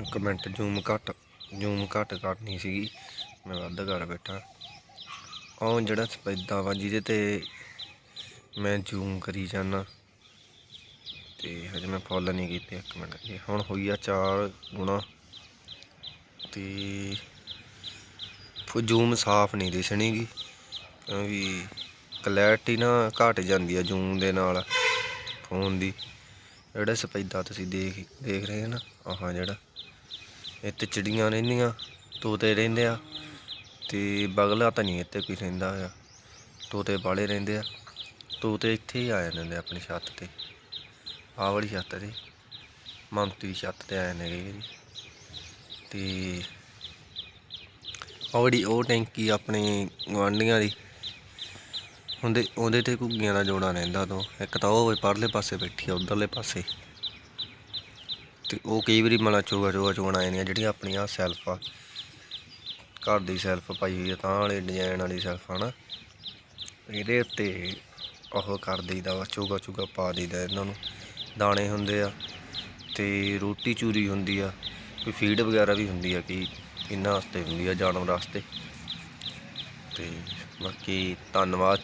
ਇੱਕ minute zoom ਘੱਟ zoom ਘੱਟ ਕਰਨੀ ਸੀਗੀ। ਮੈਂ ਵੱਧ ਕਰ ਬੈਠਾ। ਉਹ ਜਿਹੜਾ ਸਪੈਦਾ ਵਾ, ਜਿਹਦੇ ਤੇ ਮੈਂ ਜ਼ੂਮ ਕਰੀ ਜਾਣਾ ਤੇ ਹਜੇ ਮੈਂ ਫੁੱਲ ਨਹੀਂ ਕੀਤੇ, ਇੱਕ ਮਿੰਟ। ਇਹ ਹੁਣ ਹੋਈ ਆ 4 ਗੁਣਾ। ਤੇ ਜ਼ੂਮ ਸਾਫ਼ ਨਹੀਂ ਦਿਸਣੀਗੀ। ਕਿਉਂਕਿ ਕਲੈਰਿਟੀ ਨਾ ਘਟ ਜਾਂਦੀ ਆ ਜ਼ੂਮ ਦੇ ਨਾਲ ਫੋਨ ਦੀ। ਜਿਹੜਾ ਸਪੈਦਾ ਤੁਸੀਂ ਦੇਖ ਦੇਖ ਰਹੇ ਹੋ ਨਾ, ਆਹ ਜਿਹੜਾ। ਇੱਥੇ ਚਿੜੀਆਂ ਰਹਿੰਦੀਆਂ, ਤੋਤੇ ਰਹਿੰਦੇ ਆ, ਤੇ ਬਗਲਾ ਤਾਂ ਨਹੀਂ ਇੱਥੇ ਕੋਈ ਰਹਿੰਦਾ ਆ। ਤੋਤੇ ਬਾਲੇ ਰਹਿੰਦੇ ਆ। ਤੋਤੇ ਇੱਥੇ ਹੀ ਆ ਜਾਂਦੇ ਨੇ ਆਪਣੀ ਛੱਤ ਤੇ। ਆਹ ਵਾਲੀ ਛੱਤ ਤੇ। ਮਮਤੀ ਦੀ ਛੱਤ ਤੇ ਆ ਜਾਂਦੇ ਕਈ ਵਾਰੀ। ਤੇ ਉਹੜੀ ਉਹ ਟੈਂਕੀ ਆਪਣੇ ਗੁਆਂਢੀਆਂ ਦੀ। ਹੁੰਦੇ ਉਹਦੇ ਤੇ ਘੁੱਗੀਆਂ ਦਾ ਜੋੜਾ ਰਹਿੰਦਾ ਤੋਂ ਇੱਕ ਤਾਂ ਉਹ ਪਰਲੇ ਪਾਸੇ ਬੈਠੀ ਆ, ਉਧਰਲੇ ਪਾਸੇ। ਤੇ ਉਹ ਕਈ ਵਾਰੀ ਮਲਾ ਚੋਗਾ ਚੋਗਾ ਚੋਣ ਆ ਜਾਂਦੀਆਂ, ਜਿਹੜੀਆਂ ਆਪਣੀਆਂ ਸੈਲਫ ਆ। ਘਰ ਦੀ ਸੈਲਫ ਪਾਈ ਹੋਈ ਆ, ਤਾਂ ਵਾਲੇ ਡਿਜ਼ਾਈਨ ਵਾਲੀ ਸੈਲਫ ਆ ਨਾ। ਇਹਦੇ ਉੱਤੇ ਉਹ ਕਰ ਦਈਦਾ ਵਾ, ਚੋਗਾ ਚੋਗਾ ਪਾ ਦਈਦਾ ਇਹਨਾਂ ਨੂੰ। ਦਾਣੇ ਹੁੰਦੇ ਆ ਤੇ ਰੋਟੀ ਚੂਰੀ ਹੁੰਦੀ ਆ, ਕੋਈ ਫੀਡ ਵਗੈਰਾ ਵੀ ਹੁੰਦੀ ਆ, ਕਿ ਇਹਨਾਂ ਵਾਸਤੇ ਹੁੰਦੀ ਆ, ਜਾਨਵਰ ਵਾਸਤੇ। ਤੇ ਬਾਕੀ ਧੰਨਵਾਦ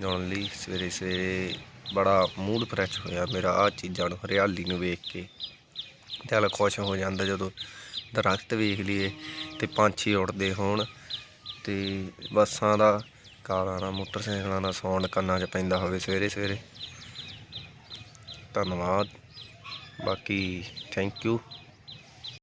ਜਾਣ ਲਈ, ਸਵੇਰੇ ਸਵੇਰੇ ਬੜਾ ਮੂਡ ਫਰੈਸ਼ ਹੋਇਆ ਮੇਰਾ ਆ ਚੀਜ਼ਾਂ ਨੂੰ, ਹਰਿਆਲੀ ਨੂੰ ਵੇਖ ਕੇ। ਦਿਲ ਖੁਸ਼ ਹੋ ਜਾਂਦਾ ਜਦੋਂ ਦਰਖਤ ਵੇਖ ਲਈਏ ਤੇ ਪੰਛੀ ਉੱਡਦੇ ਹੋਣ ਤੇ ਬੱਸਾਂ ਦਾ, ਕਾਰਾਂ ਦਾ, ਮੋਟਰਸਾਈਕਲਾਂ ਦਾ ਸਾਊਂਡ ਕੰਨਾਂ 'ਚ ਪੈਂਦਾ ਹੋਵੇ ਸਵੇਰੇ ਸਵੇਰੇ। ਧੰਨਵਾਦ। ਬਾਕੀ ਥੈਂਕ ਯੂ